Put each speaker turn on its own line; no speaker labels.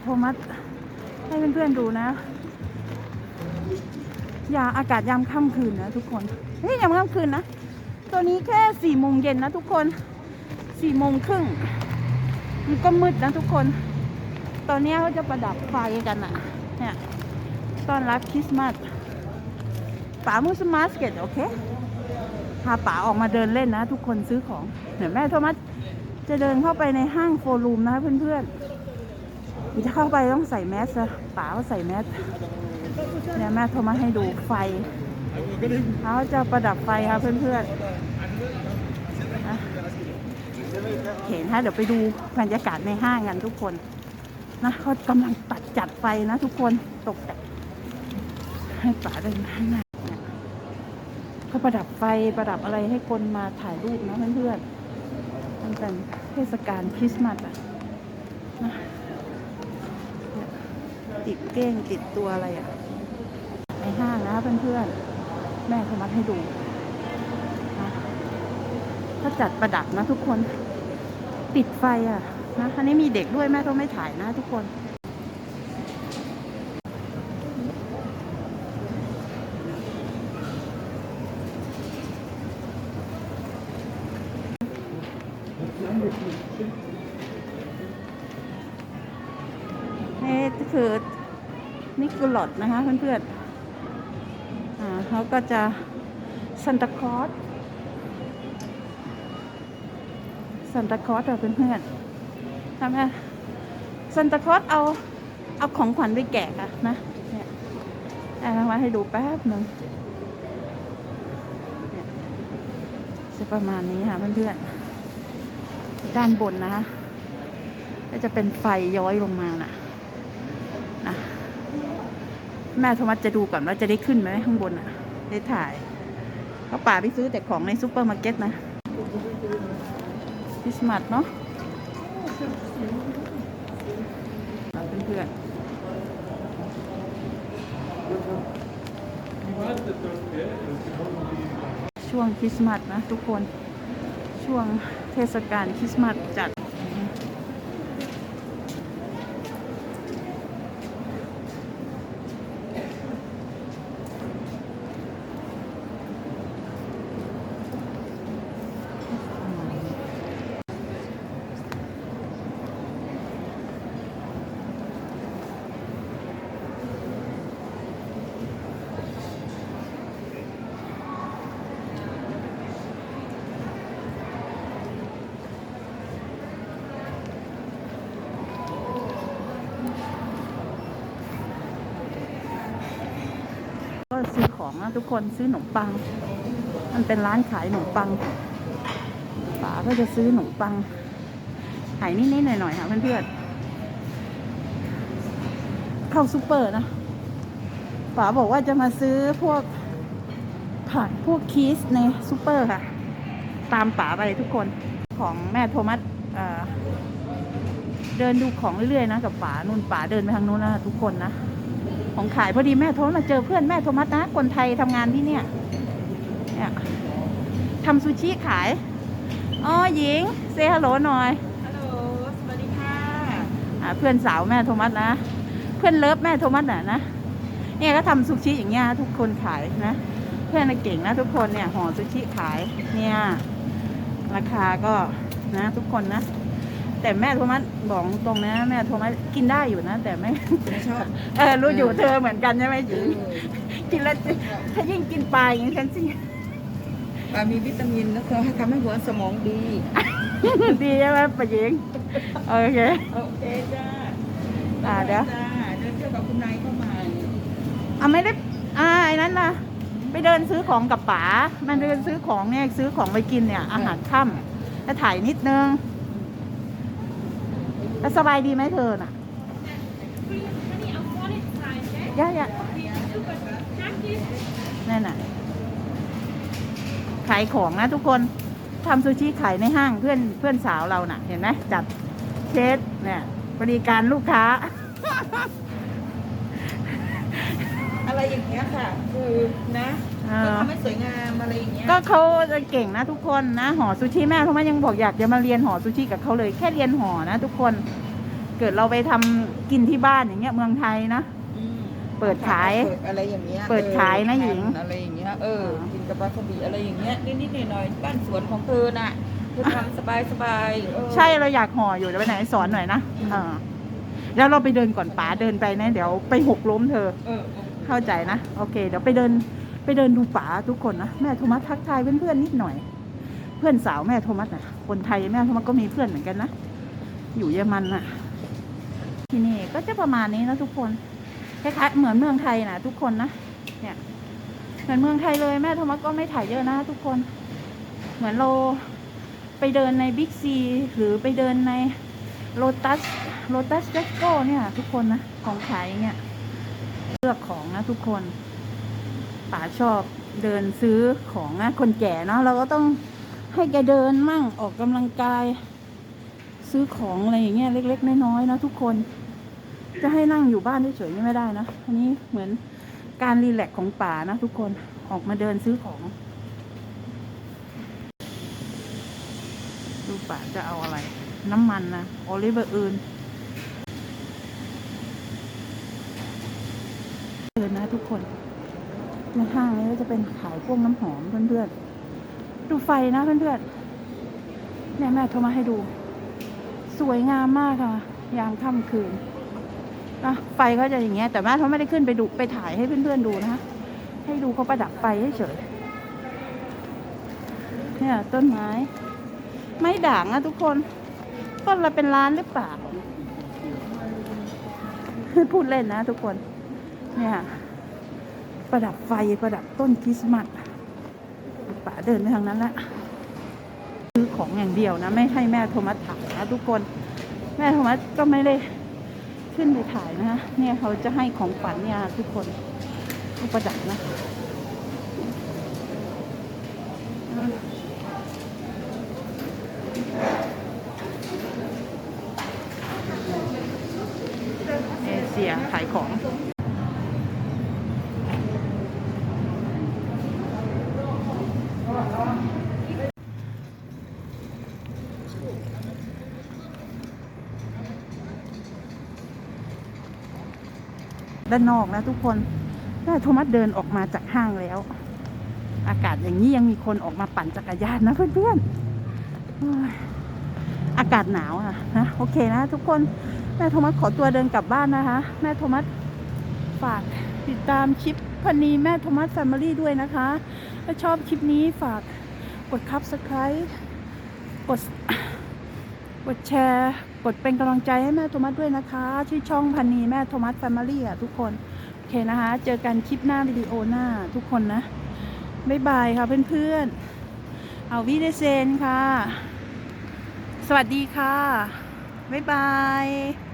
โทมัสให้เพื่อนๆดูนะ ยาอากาศยามค่ำคืนนะทุกคนเฮ้ยยามค่ำคืนนะ ตัวนี้แค่สี่โมงเย็นนะทุกคนสี่โมงครึ่งมันก็มืดนะทุกคน ตอนนี้เขาจะประดับไฟกันอะเนี่ยตอนรับคริสต์มาสป๋ามูสมาสเก็ตโอเคพาป๋าออกมาเดินเล่นนะ ทุกคนซื้อของ เดี๋ยวแม่โทมัสจะเดินเข้าไปในห้างโฟรูมนะเพื่อนๆ จะเข้าไปต้องใส่แมสป๋าก็ใส่แมสเนี่ยแม่โทรมัสให้ดูไฟเขาจะประดับไฟค่ะเพื่อนๆเห็นฮะเดี๋ยวไปดูบรรยากาศในห้างกันทุกคนนะเขากำลังตัดจัดไฟนะทุกคนตกแต่งให้ป๋าเดินข้างหน้าเนี่ยเขาประดับไฟประดับอะไรให้คนมาถ่ายรูปนะเพื่อนๆมันเป็นเทศกาลคริสต์มาสอะนะ ติดเก้งติดตัวอะไรอะในห้างนะเพื่อนๆแม่เขามัดให้ดูนะถ้าจัดประดับนะทุกคนติดไฟอะนะอันนี้มีเด็กด้วยแม่ต้องไม่ถ่ายนะทุกคน นี่ คือนิโคลอดนะคะเพื่อนๆอ่าเขาก็จะซันตาคอสซันตาคอสเราเพื่อนๆทำไมซันตาคอสเอาเอาของขวัญไปแกะค่ะนะเนี่ยเอามาให้ดูแป๊บหนึ่งจะประมาณนี้ค่ะเพื่อนๆด้านบนนะคะก็จะเป็นไฟย้อยลงมาน่ะนะ แม่โทมัสจะดูก่อนว่าจะได้ขึ้นไหมข้างบนอะ ได้ถ่ายเพราะป่าไปซื้อแต่ของในซูเปอร์มาร์เก็ตนะคริสต์มาสเนาะเพื่อนๆช่วงคริสต์มาสนะทุกคน ช่วงเทศกาลคริสต์มาสจัด ก็ ซื้อของนะทุกคนซื้อขนมปัง มันเป็นร้านขายขนมปังป๋าก็จะซื้อขนมปังขายนิดๆหน่อยๆค่ะเพื่อนๆเข้าซูเปอร์นะป๋าบอกว่าจะมาซื้อพวกผักพวกคีสในซูเปอร์ค่ะ ตามป๋าไปทุกคนของแม่โทมัสเเดินดูของเรื่อยๆนะกับป๋านุ่นป๋าเดินไปทางนู้นนะทุกคนนะ ของขายพอดีแม่โทรมาเจอเพื่อนแม่โทมัสนะคนไทยทำงานที่เนี่ยเนี่ยทำซูชิขายอ๋อหญิงเซฮัลโหลหน่อย
ฮัลโหลสวัสดีค่ะ
อ่าเพื่อนสาวแม่โทมัสนะ เพื่อนเลิฟแม่โทมัสน่ะนะเนี่ยก็ทำซูชิอย่างเงี้ยทุกคนขายนะ เพื่อนน่ะเก่งนะทุกคนเนี่ยห่อซูชิขายเนี่ยราคาก็นะทุกคนนะ แต่แม่โทมัสบอกตรงนะแม่โทมัสกินได้อยู่นะ แต่ไม่
ไม่ชอบ
เออรู้อยู่เธอเหมือนกันใช่ไหมหญิงกินแล้วจะถ้ายิ่งกินปลาอย่างนี้ฉันสิ
ปลามีวิตามินนะคะให้ทำให้หัวสมองดี
ดีใช่ไหมปะหญิงโอเค
โอเคจ้า
อ่าเดี๋ยว
จ้าเดินเที่ยวกับคุณนายเข้ามา
อะไม่ได้อ่าไอ้นั้นนะไปเดินซื้อของกับป๋ามันเดินซื้อของเนี่ยซื้อของไปกินเนี่ยอาหารค่ำจะถ่ายนิดนึง แล้วสบายดีไหมเธอน่ะย่าย่านั่นน่ะ ขายของนะทุกคนทำซูชิขายในห้างเพื่อนเพื่อนสาวเราน่ะ เห็นไหมจัดเชดเนี่ยบริการลูกค้า
อะไรอย่างเงี้ยค่ะ คือนะ
เอ
ก็
อ
ทำให้สวยงามอะไรอย่างเงี้ย
ก็เขาจะเก่งนะทุกคนนะห่อซูชิแม่เขามายังบอกอยากจะมาเรียนห่อซูชิกับเขาเลย แค่เรียนห่อนะทุกคน เกิดเราไปทำกินที่บ้านอย่างเงี้ยเมืองไทยนะ
อืม
เปิดขาย
เปิดอะไรอย่างเงี้ย
เปิดขายนะ
เออ
หญิง
อะไรอย่างเงี้ยเออ
อ่ากิ
กินกับปลาสบีอะไรอย่างเงี้ยนิดๆหน่อยๆบ้านสวนของเธอน่ะเธอทำสบายสบายๆเออ
ใช่เราอยากห่ออยู่เดี๋ยวไปไหนสอนหน่อยนะ
อืม
เออแล้วเราไปเดินก่อนป๋าเดินไปนะ เดี๋ยวไปหกล้มเธอ
เออเออ
เข้าใจนะ โอเค เดี๋ยวไปเดิน ไปเดินดูป๋าทุกคนนะแม่โทมัสทักทายเพื่อนๆนิดหน่อย เพื่อนสาวแม่โทมัสนะคนไทยแม่โทมัสก็มีเพื่อนเหมือนกันนะอยู่เยอรมันนะที่นี่ก็จะประมาณนี้นะทุกคนคล้ายๆเหมือนเมืองไทยนะทุกคนนะเนี่ยเหมือนเมืองไทยเลยแม่โทมัสก็ไม่ถ่ายเยอะนะทุกคน เหมือนเราไปเดินในบิ๊กซีหรือไปเดินในโ o ตัสโ o ตัสเจสโก้เนี่ยทุกคนนะของขายเนี่ยเลือกของนะทุกคน ป๋าชอบเดินซื้อของนะคนแก่เนาะเราก็ต้องให้แกเดินมั่งออกกำลังกาย ซื้อของอะไรอย่างเงี้ยเล็ก ๆ น้อยๆนะทุกคน จะให้นั่งอยู่บ้านเฉยๆนี่ไม่ได้นะอันนี้เหมือนการรีแลกซ์ของป๋านะทุกคนออกมาเดินซื้อของดูป๋าจะเอาอะไร น้ำมันนะโอลิเวอร์อื่นเดินนะทุกคน ในห้างนี้ก็จะเป็นขายพวกน้ำหอมเพื่อนๆ ดูไฟนะเพื่อนๆเนี่ยแม่โทรมาให้ดู สวยงามมากค่ะ ยามค่ำคืนนะไฟก็จะอย่างเงี้ย แต่แม่เขาไม่ได้ขึ้นไปดูไปถ่ายให้เพื่อนๆดูนะคะให้ดูเขาประดับไฟเฉยเนี่ยต้นไม้ ไม่ด่างนะทุกคนต้นละเป็นล้านหรือเปล่าพูดเล่นนะทุกคน เนี่ย ประดับไฟประดับต้นคริสต์มาสป๋าเดินไปทางนั้นละซื้อของอย่างเดียวนะ ไม่ให้แม่โทมัสถ่ายนะทุกคน แม่โทมัสก็ไม่ได้ขึ้นไปถ่ายนะคะเนี่ยเขาจะให้ของฝันเนี่ยทุกคนผู้ประดับนะเอเชียขายของ ด้านนอกนะทุกคนแม่โทมัสเดินออกมาจากห้างแล้ว อากาศอย่างนี้ยังมีคนออกมาปั่นจักรยานนะเพื่อนๆอากาศหนาวอะนะโอเคนะทุกคนแม่โทมัสขอตัวเดินกลับบ้านนะคะ แม่โทมัสฝากติดตามคลิปพันนีแม่โทมัสแฟมิลี่ด้วยนะคะ ถ้าชอบคลิปนี้ฝากกดคับสไคร b ์กด กดแชร์ กดเป็นกำลังใจให้แม่โทมัสด้วยนะคะที่ช่องพันนีแม่โทมัสแฟมิลี่อะทุกคน โอเคนะคะ เจอกันคลิปหน้าวิดีโอหน้าทุกคนนะ บ๊ายบายค่ะเพื่อนๆ เอาวิเดเซนค่ะ สวัสดีค่ะ บ๊ายบาย